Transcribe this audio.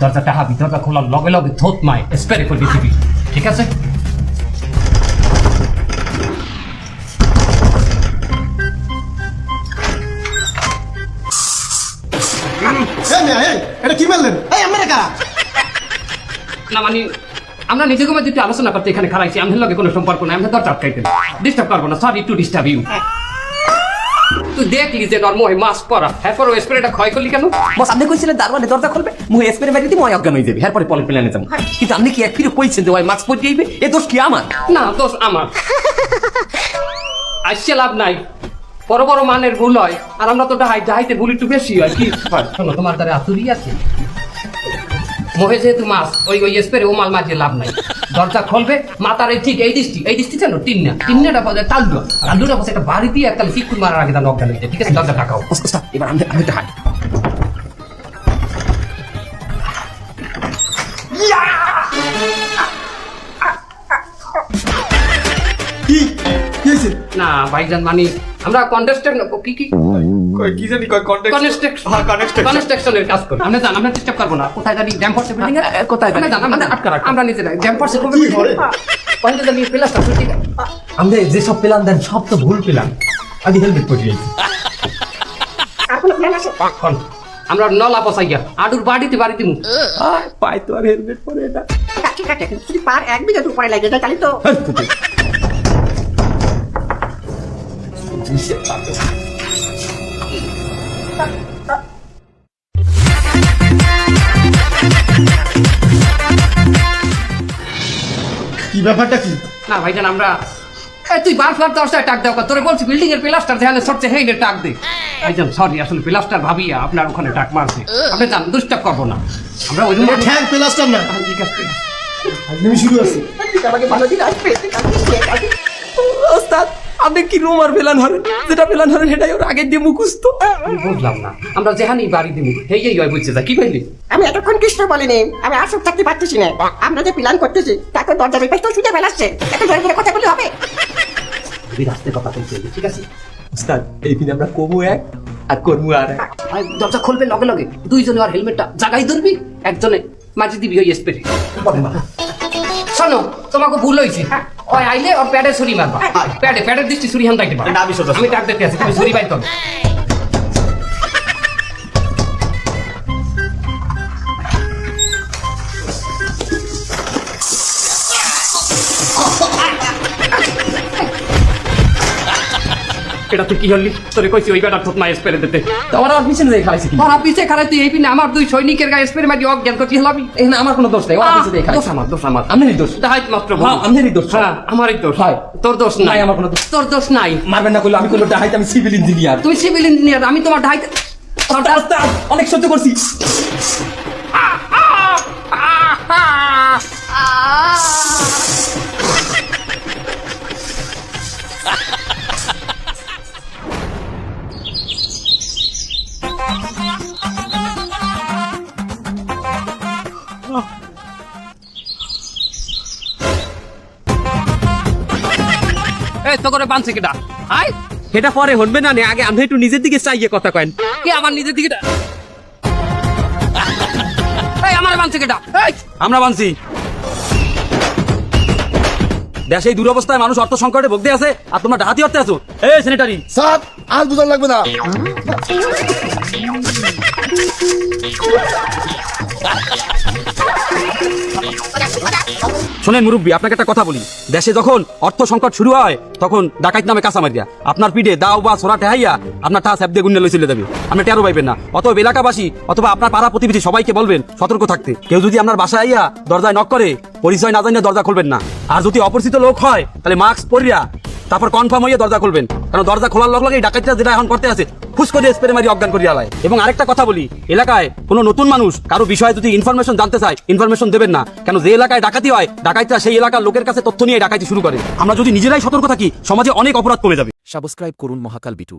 দরজা টাহাবি দরজা খোলার লগে লগে থোত মায় স্প্রে করবি দিবি ঠিক আছে? এই মেয়া, এই, এটা কি মারলেন? এই আমরা কারা? না মানে আমরা নিজেকে মধ্যে একটু আলোচনা করতে এখানে খারাইছি আমি লগে কোনো সম্পর্ক নাই আমি দরজা আটকাইতে ডিস্টার্ব করব না সরি টু ডিস্টার্ব ইউ তুই দেখলি যে নর্ম হয়ে মাস্ক পরা হ্যাঁ পরে স্প্রেটা ক্ষয় করলি কেন? বস আপনি কইছিলেন দারওয়ানে দরজা খুলবে মুই স্প্রে মারি দিই মই অজ্ঞান হয়ে যাবি। এরপরে পলে প্লেনে যাব কিন্তু আপনি কি এক ফিরে কইছেন যে ওই মাস্ক পরে যাইবে? এ দোষ কি আমার? না দোষ আমার। আসছে লাভ নাই। বড় বড় মানের ভুল হয় আর আমরা তো ডাহাই ডাহাইতে ভুল একটু বেশি হয়। কি? হয় শোনো তোমার দ্বারা আতুরি আছে। মোহে যেহেতু মাছ ওই ওই স্প্রে ও মাল মাঝে লাভ নাই। দরজা খুলবে, মাথার এই ঠিক এই দৃষ্টি এই দৃষ্টি জানো টিন্না টিন্নাটা পাওয়া যায়, তালুয়া। তালুটা পাশে একটা বাড়ি দিয়ে একটা চিকুন মারার আগে তার লেগে ঠিক আছে, দরজা টাকাও এবার আমি আমি হয়েছে না ভাইজান মানে আমরা কন্টেস্টেন্ট কি কি? কই, কি জানি কয় কন্টেক্ট হ্যাঁ কনেক্ট কনস্ট্রাকশনের কাজ করি। আমরা জান আমরা চেষ্টা করব না। কোথায় জানি ড্যাম বিল্ডিং এ কোথায় জানি? আমরা জান? আমরা আটকা রাখ। আমরা নিজে ড্যাম ফোর্সের কি করে? পয়েন্টে জানি প্লাসটা ঠিক আছে আমরা যেসব প্ল্যান দেন সব তো ভুল প্ল্যান আমি হেলমেট পরে এখন আমরা নলা পসাইয়া আডুর বাড়িতে বাড়িতে মু পাই তো আর হেলমেট পরে এটা। ঠিক আছে যদি পার এক বিঘা উপরে লাগে তাহলে তো কি ব্যাপারটা কি? না ভাইজান আমরা তুই বার ফ্লাট দশটায় টাক দাও তোরে বলছি বিল্ডিং এর প্লাস্টার যেখানে সরছে হেই টাক দে। ভাইজান সরি আসলে প্লাস্টার ভাবিয়া আপনার ওখানে টাক মারছে। আপনি জান দুষ্টাক করব না। আমরা ওই জন্য ঠ্যাং প্লাস্টার না। ঠিক আছে ঠিক আছে। একদমই শুরু আছে আমাকে ভালো দিন আসবে? ওস্তাদ আপনি কি রুম আর প্ল্যান হরেন যেটা প্ল্যান হরেন সেটাই ওর আগে দিয়ে মুখস্থ। আমি বুঝলাম না। আমরা যেখানেই বাড়ি দিব হেই এই হয় বুঝছে যা কি কইলি? আমি এতক্ষণ কৃষ্ণ বলিনি আমি আসব থাকতে পারতেছি না? আমরা যে প্ল্যান করতেছি তাকে দরজা বিপাশ তো শুনে ফেলাচ্ছে। এত জোরে জোরে কথা বলে হবে? তুই রাস্তায় কথা বলতে হইবে, ঠিক আছে? ওস্তাদ এই দিন আমরা কমু এক আর করমু আর এক। আর দরজা খুলবে লগে লগে। দুইজনে আর হেলমেটটা জাগাই ধরবি একজনে মাঝে দিবি ওই স্প্রে শোনো তোমাকে ভুল হয়েছে ওই আইলে ওর প্যাডে ছুরি মারবা। প্যাডে প্যাডের দৃষ্টি ছুরি হান এটা আমি ডাক দিতে আছি তুমি ছুরি বাইর করো এটা তুই কি হলি? তোরে কইছি ওই বেটার থুত মাই স্প্রে দিতে তোমার আর পিছনে দিয়ে খাইছে তোরা পিছে খারাই তুই এই পিনে আমার দুই সৈনিকের গায়ে স্প্রে মারি অজ্ঞান করতে হলাবি এখানে আমার কোনো দোষ নাই ওর দিয়ে দোষ খাইছে। আমার দোষ আমার। আপনারই দোষ। দাহাইত মাত্র হ্যাঁ, আপনারই দোষ। হ্যাঁ আমারই দোষ। হয়। তোর দোষ নাই। নাই, আমার কোনো দোষ। তোর দোষ নাই। মারবেন না করলে আমি কোনো ডাহাইতে আমি সিভিল ইঞ্জিনিয়ার তুমি সিভিল ইঞ্জিনিয়ার আমি তোমার ঢাইতে অনেক সহ্য করছি। এই তো করে বানছে কিটা আই! এটা পরে হনবে না নে, আগে আপনি একটু নিজের দিকে চাইয়ে কথা কেন কি আমার নিজের দিকে? এই আমার বানছে কিটা এই! আমরা মানছি দেশে এই দুরবস্থায় মানুষ অর্থ সংকটে ভুগতে আছে আর তোমরা ডাহাতি অর্থে আছো। এই সেনেটারি স্যার আজ বুঝার লাগবে না। শোনেন মুরব্বী, আপনাকে একটা কথা বলি। দেশে যখন অর্থ সংকট শুরু হয়, তখন ডাকাইত নামে কাঁচা মারিয়া। আপনার পিঠে দাও বা সোরা টেহাইয়া, আপনার ঠা স্যাপ দিয়ে গুন্ডে লই চলে যাবে আপনি টেরো পাইবেন না। অতএব এলাকাবাসী, অথবা আপনার পাড়া প্রতিবেশী, সবাইকে বলবেন, সতর্ক থাকতে। কেউ যদি আপনার বাসায় আইয়া দরজায় নক করে, পরিচয় না জানিয়ে দরজা খুলবেন না। আর যদি অপরিচিত লোক হয়, তাহলে মাস্ক পরিয়া তারপর কনফার্ম হয়ে দরজা খুলবেন। কারণ দরজা খোলার লগ এই ডাকাতটা যেটা এখন করতে আছে ফুস করে স্প্রে মারি অজ্ঞান করিয়া আলায় এবং আরেকটা কথা বলি, এলাকায় কোনো নতুন মানুষ কারও বিষয়ে যদি ইনফরমেশন জানতে চায় ইনফরমেশন দেবেন না। কেন যে এলাকায় ডাকাতি হয় ডাকাইতরা সেই এলাকার লোকের কাছে তথ্য নিয়ে ডাকাতি শুরু করে। আমরা যদি নিজেরাই সতর্ক থাকি, সমাজে অনেক অপরাধ কমে যাবে। সাবস্ক্রাইব করুন মহাকাল বিটু।